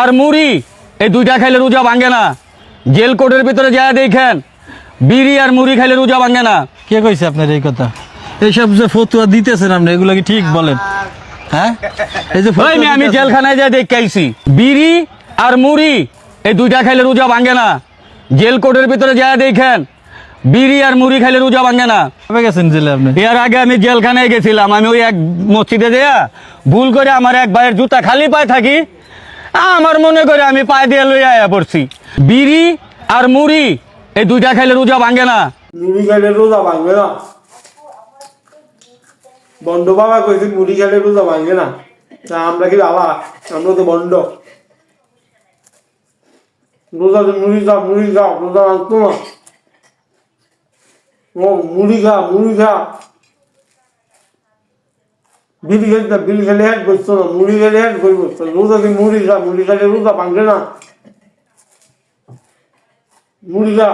আর মুড়ি এই দুইটা খাইলে রোজা ভাঙে না। জেল কোর্টের ভিতরে যা দেখেন বিড়ি আর মুড়ি খাইলে রোজা ভাঙে না। কে কইছে আপনার এই কথা? এইসব যে ফতুয়া দিতেছেন আপনি এগুলো কি ঠিক বলেন? হ্যাঁ? এই যে আমি জেলখানায় যাই দেখে আইছি। বিড়ি আর মুড়ি এই দুইটা খাইলে রোজা ভাঙে না। জেল কোর্টের ভিতরে যায় দেখেন বিড়ি আর মুড়ি খাইলে রোজা ভাঙে না। কবে গেছেন জেলে আপনি? এর আগে আমি জেলখানায় গেছিলাম আমি ওই এক মসজিদে দেয়া ভুল করে আমার এক ভাইয়ের জুতা খালি পায়ে থাকি আমার মনে করে আমি পায়ে দিয়ে লইয়া আয়া পড়ছি। বিড়ি আর মুড়ি, এই দুইটা খাইলে রোজা ভাঙে না। মুড়ি খেলে রোজা ভাঙবে না। বন্ড বাবা কইছে মুড়ি খাইলে রোজা ভাঙবে না। তা আমরা কি বাবা? আমরা তো বন্ড রোজা তো মুড়ি খা মুড়ি খা রোজা ভাঙতো না। ও, মুড়ি খা মুড়ি খা বিড়ি না বিড়ি খেলে হ্যাট করছ না মুড়ি খেলে হ্যাট করব রোজা তুই মুড়ি খা মুড়ি খেলে রোজা ভাঙবে না। মুড়ি খা